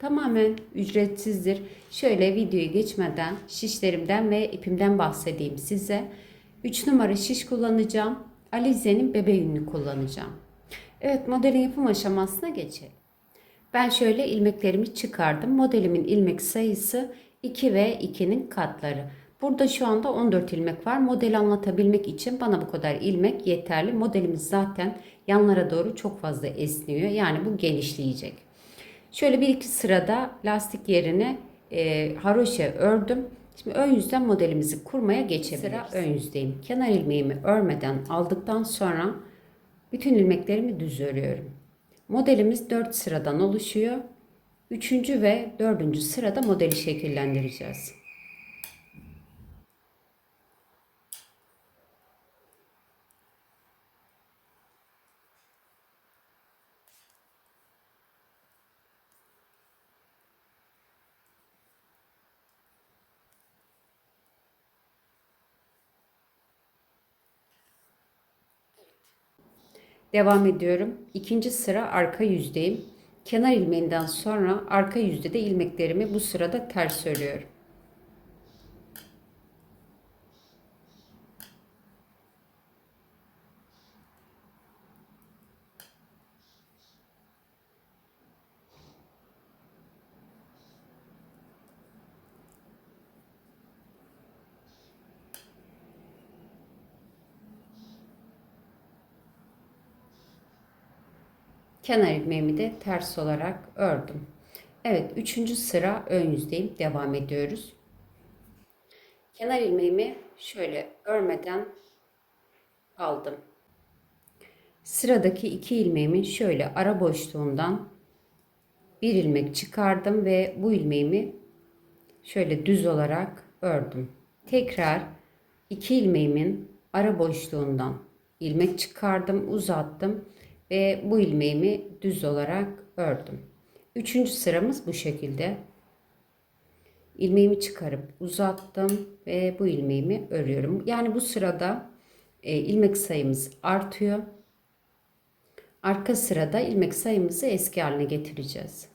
tamamen ücretsizdir. Şöyle videoyu geçmeden şişlerimden ve ipimden bahsedeyim size. 3 numara şiş kullanacağım. Alize'nin bebe yününü kullanacağım. Evet modelin yapım aşamasına geçelim. Ben şöyle ilmeklerimi çıkardım. Modelimin ilmek sayısı 2 ve 2'nin katları. Burada şu anda 14 ilmek var. Modeli anlatabilmek için bana bu kadar ilmek yeterli. Modelimiz zaten yanlara doğru çok fazla esniyor. Yani bu genişleyecek. Şöyle bir iki sırada lastik yerine e, haroşa ördüm. Şimdi ön yüzden modelimizi kurmaya geçebiliriz. Sıra ön yüzdeyim. Kenar ilmeğimi örmeden aldıktan sonra bütün ilmeklerimi düz örüyorum. Modelimiz 4 sıradan oluşuyor. 3. ve 4. sırada modeli şekillendireceğiz. Devam ediyorum. İkinci sıra arka yüzdeyim. Kenar ilmeğinden sonra arka yüzde de ilmeklerimi bu sırada ters örüyorum. Kenar ilmeğimi de ters olarak ördüm. Evet, üçüncü sıra ön yüzdeyim. Devam ediyoruz. Kenar ilmeğimi şöyle örmeden aldım. Sıradaki iki ilmeğimin şöyle ara boşluğundan bir ilmek çıkardım ve bu ilmeğimi şöyle düz olarak ördüm. Tekrar iki ilmeğimin ara boşluğundan ilmek çıkardım, uzattım ve bu ilmeğimi düz olarak ördüm. Üçüncü sıramız bu şekilde. İlmeğimi çıkarıp uzattım ve bu ilmeğimi örüyorum. Yani bu sırada e, ilmek sayımız artıyor. Arka sırada ilmek sayımızı eski haline getireceğiz.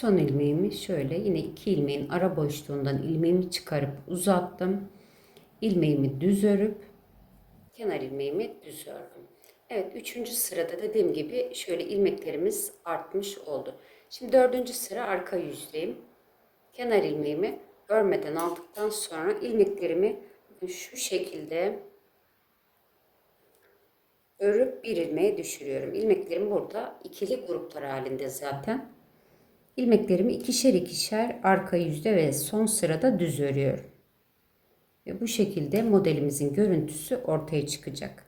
Son ilmeğimi şöyle yine iki ilmeğin ara boşluğundan ilmeğimi çıkarıp uzattım. İlmeğimi düz örüp kenar ilmeğimi düz ördüm. Evet üçüncü sırada dediğim gibi şöyle ilmeklerimiz artmış oldu. Şimdi dördüncü sıra arka yüzdeyim. Kenar ilmeğimi örmeden aldıktan sonra ilmeklerimi şu şekilde örüp bir ilmeğe düşürüyorum. İlmeklerim burada ikili gruplar halinde zaten. İlmeklerimi ikişer ikişer arka yüzde ve son sırada düz örüyorum. Ve bu şekilde modelimizin görüntüsü ortaya çıkacak.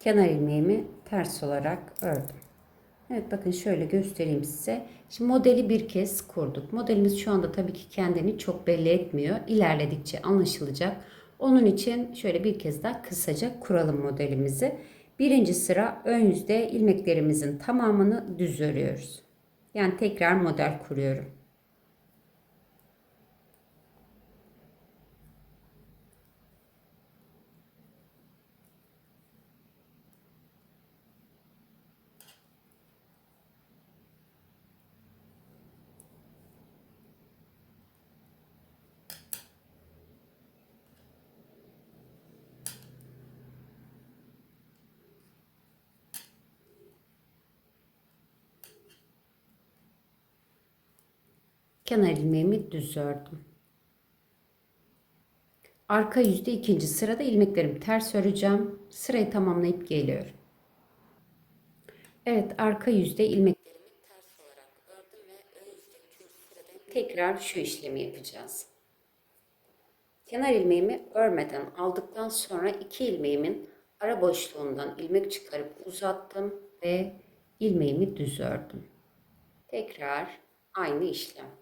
Kenar ilmeğimi ters olarak ördüm. Evet bakın şöyle göstereyim size. Şimdi modeli bir kez kurduk. Modelimiz şu anda tabii ki kendini çok belli etmiyor. İlerledikçe anlaşılacak. Onun için şöyle bir kez daha kısaca kuralım modelimizi. Birinci sıra ön yüzde ilmeklerimizin tamamını düz örüyoruz. Yani tekrar model kuruyorum. Kenar ilmeğimi düz ördüm. Arka yüzde ikinci sırada ilmeklerimi ters öreceğim. Sırayı tamamlayıp geliyorum. Evet arka yüzde ilmeklerimi ters olarak ördüm ve ön yüzde sırada tekrar şu işlemi yapacağız. Kenar ilmeğimi örmeden aldıktan sonra iki ilmeğimin ara boşluğundan ilmek çıkarıp uzattım ve ilmeğimi düz ördüm. Tekrar aynı işlem.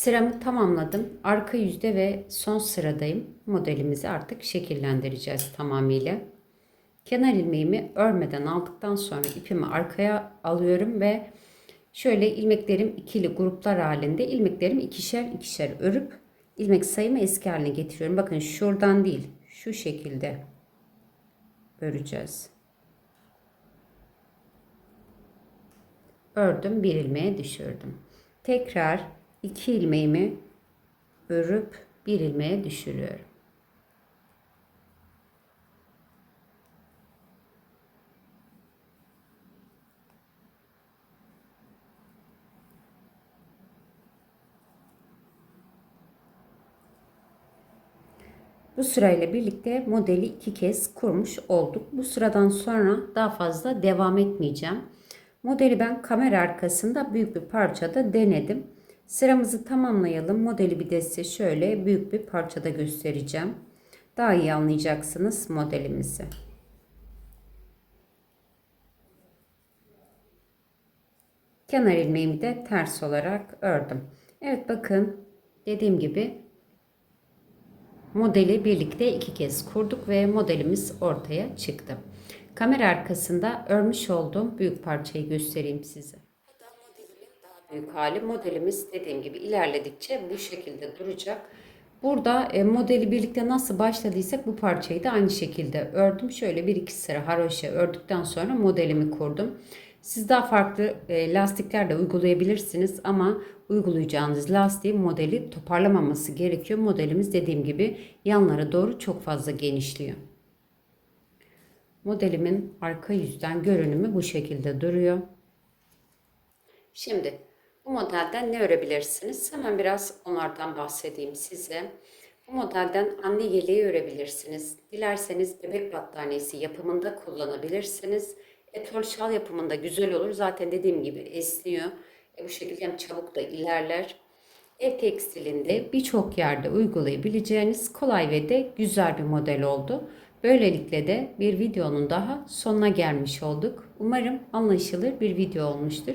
Sıramı tamamladım. Arka yüzde ve son sıradayım. Modelimizi artık şekillendireceğiz tamamıyla. Kenar ilmeğimi örmeden aldıktan sonra ipimi arkaya alıyorum ve şöyle ilmeklerim ikili gruplar halinde ilmeklerimi ikişer ikişer örüp ilmek sayımı eski haline getiriyorum. Bakın şuradan değil şu şekilde öreceğiz. ördüm bir ilmeğe düşürdüm. Tekrar iki ilmeğimi örüp bir ilmeğe düşürüyorum. Bu sırayla birlikte modeli iki kez kurmuş olduk. Bu sıradan sonra daha fazla devam etmeyeceğim. Modeli ben kamera arkasında büyük bir parçada denedim. Sıramızı tamamlayalım. Modeli bir de size şöyle büyük bir parçada göstereceğim. Daha iyi anlayacaksınız modelimizi. Kenar ilmeğimi de ters olarak ördüm. Evet bakın dediğim gibi modeli birlikte iki kez kurduk ve modelimiz ortaya çıktı. Kamera arkasında örmüş olduğum büyük parçayı göstereyim size. Bu da modelimin daha büyük hali. Modelimiz dediğim gibi ilerledikçe bu şekilde duracak. Burada e, modeli birlikte nasıl başladıysak bu parçayı da aynı şekilde ördüm. Şöyle bir iki sıra haroşa ördükten sonra modelimi kurdum. Siz daha farklı e, lastikler de uygulayabilirsiniz ama uygulayacağınız lastiğin modeli toparlamaması gerekiyor. Modelimiz dediğim gibi yanlara doğru çok fazla genişliyor. Modelimin arka yüzden görünümü bu şekilde duruyor. Şimdi bu modelden ne örebilirsiniz? Hemen biraz onlardan bahsedeyim size. Bu modelden anne yeleği örebilirsiniz. Dilerseniz bebek battaniyesi yapımında kullanabilirsiniz. Etol şal yapımında güzel olur. Zaten dediğim gibi esniyor. E bu şekilde hem çabuk da ilerler. Ev tekstilinde birçok yerde uygulayabileceğiniz kolay ve de güzel bir model oldu. Böylelikle de bir videonun daha sonuna gelmiş olduk. Umarım anlaşılır bir video olmuştur.